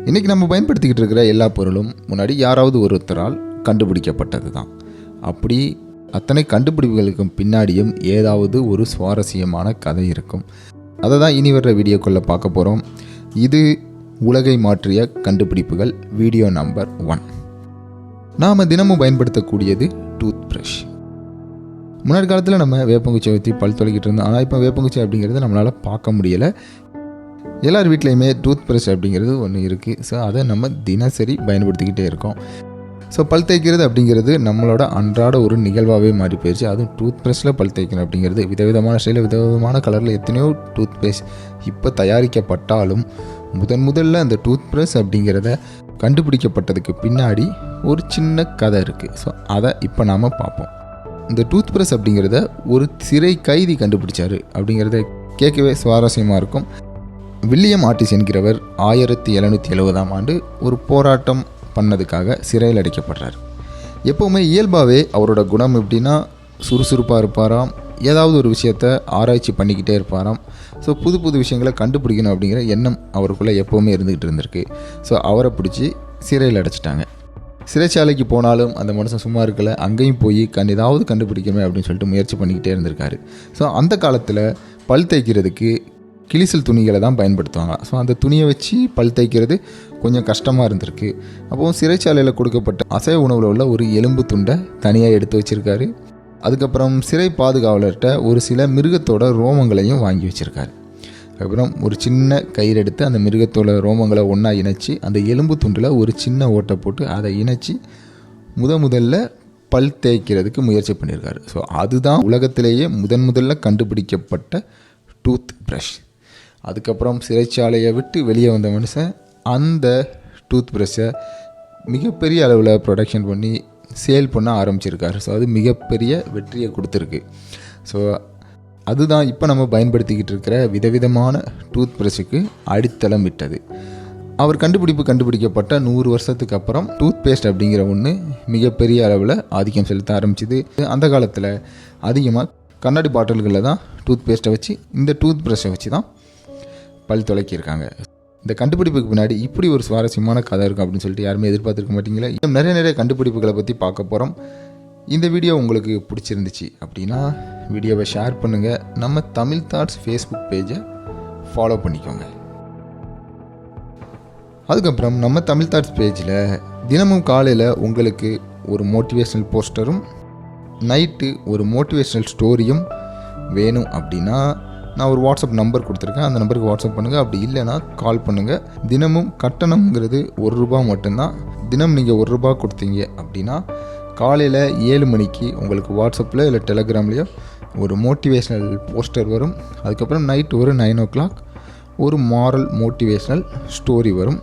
இன்றைக்கி நம்ம பயன்படுத்திக்கிட்டு இருக்கிற எல்லா பொருளும் முன்னாடி யாராவது ஒருத்தரால் கண்டுபிடிக்கப்பட்டது தான் அப்படி அத்தனை கண்டுபிடிப்புகளுக்கும் பின்னாடியும் ஏதாவது ஒரு சுவாரஸ்யமான கதை இருக்கும். அதை தான் இனி வர்ற வீடியோக்குள்ளே பார்க்க போகிறோம் இது உலகை மாற்றிய கண்டுபிடிப்புகள் வீடியோ நம்பர் ஒன். நாம் தினமும் பயன்படுத்தக்கூடியது டூத் ப்ரஷ் முன்னாடி காலத்தில் நம்ம வேப்பங்குச்சியை ஊற்றி பல் தொலைக்கிட்டு இருந்தோம். ஆனால் இப்போ வேப்பங்குச்சி அப்படிங்கிறது நம்மளால் பார்க்க முடியலை. எல்லார் வீட்லேயுமே டூத் ப்ரஷ் அப்படிங்கிறது ஒன்று இருக்குது ஸோ அதை நம்ம தினசரி பயன்படுத்திக்கிட்டே இருக்கோம். ஸோ பல் தேய்க்கிறது அப்படிங்கிறது நம்மளோட அன்றாட ஒரு நிகழ்வாகவே மாறி போயிடுச்சு அதுவும் டூத் ப்ரஷில் பல் தேய்க்கணும் அப்படிங்கிறது விதவிதமான ஸ்டைலில் விதவிதமான கலரில் எத்தனையோ டூத் பேஸ்ட் இப்போ தயாரிக்கப்பட்டாலும் முதன் முதல்ல அந்த டூத் ப்ரஷ் அப்படிங்கிறத கண்டுபிடிக்கப்பட்டதுக்கு பின்னாடி ஒரு சின்ன கதை இருக்குது ஸோ அதை இப்போ நாம் பார்ப்போம். இந்த டூத் ப்ரஷ் அப்படிங்கிறத ஒரு சிறை கைதி கண்டுபிடிச்சாரு அப்படிங்கிறத கேட்கவே சுவாரஸ்யமாக இருக்கும். வில்லியம் ஆர்டிஸ் என்கிறவர் ஆயிரத்தி எழுநூற்றி எழுபதாம் ஆண்டு ஒரு போராட்டம் பண்ணதுக்காக சிறையில் அடைக்கப்படுறார். எப்போவுமே இயல்பாகவே அவரோட குணம் எப்படின்னா சுறுசுறுப்பாக இருப்பாராம் ஏதாவது ஒரு விஷயத்த ஆராய்ச்சி பண்ணிக்கிட்டே இருப்பாராம். ஸோ புது புது விஷயங்களை கண்டுபிடிக்கணும் அப்படிங்கிற எண்ணம் அவருக்குள்ளே எப்போவுமே இருந்துக்கிட்டு இருந்திருக்கு. ஸோ அவரை பிடிச்சி சிறையில் அடைச்சிட்டாங்க. சிறைச்சாலைக்கு போனாலும் அந்த மனுஷன் சும்மா இருக்கல அங்கேயும் போய் கண் ஏதாவது கண்டுபிடிக்கணுமே அப்படின்னு சொல்லிட்டு முயற்சி பண்ணிக்கிட்டே இருந்திருக்காரு. ஸோ அந்த காலத்தில் பல் தேய்க்கிறதுக்கு கிளிசல் துணிகளை தான் பயன்படுத்துவாங்க. ஸோ அந்த துணியை வச்சு பல் தேய்க்கிறது கொஞ்சம் கஷ்டமாக இருந்திருக்கு. அப்போது சிறைச்சாலையில் கொடுக்கப்பட்ட அசைவ உணவில் உள்ள ஒரு எலும்பு துண்டை தனியாக எடுத்து வச்சுருக்காரு. அதுக்கப்புறம் சிறை பாதுகாவலர்கிட்ட ஒரு சில மிருகத்தோட ரோமங்களையும் வாங்கி வச்சுருக்காரு. அப்புறம் ஒரு சின்ன கயிறு எடுத்து அந்த மிருகத்தோட ரோமங்களை ஒன்றா இணைச்சி அந்த எலும்பு துண்டில் ஒரு சின்ன ஓட்டை போட்டு அதை இணைச்சி முத முதல்ல பல் தேய்க்கிறதுக்கு முயற்சி பண்ணியிருக்காரு ஸோ அதுதான் உலகத்திலேயே முதன் முதல்ல கண்டுபிடிக்கப்பட்ட டூத் ப்ரஷ் அதுக்கப்புறம் சிறைச்சாலையை விட்டு வெளியே வந்த மனுஷன் அந்த டூத் ப்ரஷ்ஷை மிகப்பெரிய அளவில் ப்ரொடக்ஷன் பண்ணி சேல் பண்ண ஆரம்பிச்சிருக்காரு. ஸோ அது மிகப்பெரிய வெற்றியை கொடுத்துருக்கு. ஸோ அதுதான் இப்போ நம்ம பயன்படுத்திக்கிட்டு இருக்கிற விதவிதமான டூத் ப்ரஷுக்கு அடித்தளம் விட்டது அவர் கண்டுபிடிப்பு கண்டுபிடிக்கப்பட்ட நூறு வருஷத்துக்கு அப்புறம் டூத் பேஸ்ட் அப்படிங்கிற ஒன்று மிகப்பெரிய அளவில் ஆதிக்கம் செலுத்த ஆரம்பிச்சுது. அந்த காலத்தில் அதிகமாக கண்ணாடி பாட்டில்களில் தான் டூத் பேஸ்ட்டை வச்சு இந்த டூத் ப்ரஷ்ஷை வச்சு தான் பல் தொலைக்கியிருக்காங்க. இந்த கண்டுபிடிப்புக்கு பின்னாடி இப்படி ஒரு சுவாரஸ்யமான கதை இருக்கும் அப்படின்னு சொல்லிட்டு யாருமே எதிர்பார்த்துருக்க மாட்டீங்களா? இன்னும் நிறைய நிறைய கண்டுபிடிப்புகளை பற்றி பார்க்க போகிறோம் இந்த வீடியோ உங்களுக்கு பிடிச்சிருந்துச்சு அப்படின்னா வீடியோவை ஷேர் பண்ணுங்கள் நம்ம தமிழ் தாட்ஸ் ஃபேஸ்புக் பேஜை ஃபாலோ பண்ணிக்கோங்க. அதுக்கப்புறம் நம்ம தமிழ் தாட்ஸ் பேஜில் தினமும் காலையில் உங்களுக்கு ஒரு மோட்டிவேஷ்னல் போஸ்டரும் நைட்டு ஒரு மோட்டிவேஷ்னல் ஸ்டோரியும் வேணும் அப்படின்னா நான் ஒரு வாட்ஸ்அப் நம்பர் கொடுத்துருக்கேன். அந்த நம்பருக்கு வாட்ஸ்அப் பண்ணுங்கள் அப்படி இல்லைன்னா கால் பண்ணுங்கள் தினமும் கட்டணம்ங்கிறது ஒரு ரூபா மட்டும்தான். தினம் நீங்கள் ஒரு ரூபா கொடுத்தீங்க அப்படின்னா காலையில் ஏழு மணிக்கு உங்களுக்கு வாட்ஸ்அப்பில் இல்லை டெலகிராம்லேயோ ஒரு மோட்டிவேஷ்னல் போஸ்டர் வரும். அதுக்கப்புறம் நைட் ஒரு நைன் ஓ கிளாக் ஒரு மாரல் மோட்டிவேஷ்னல் ஸ்டோரி வரும்.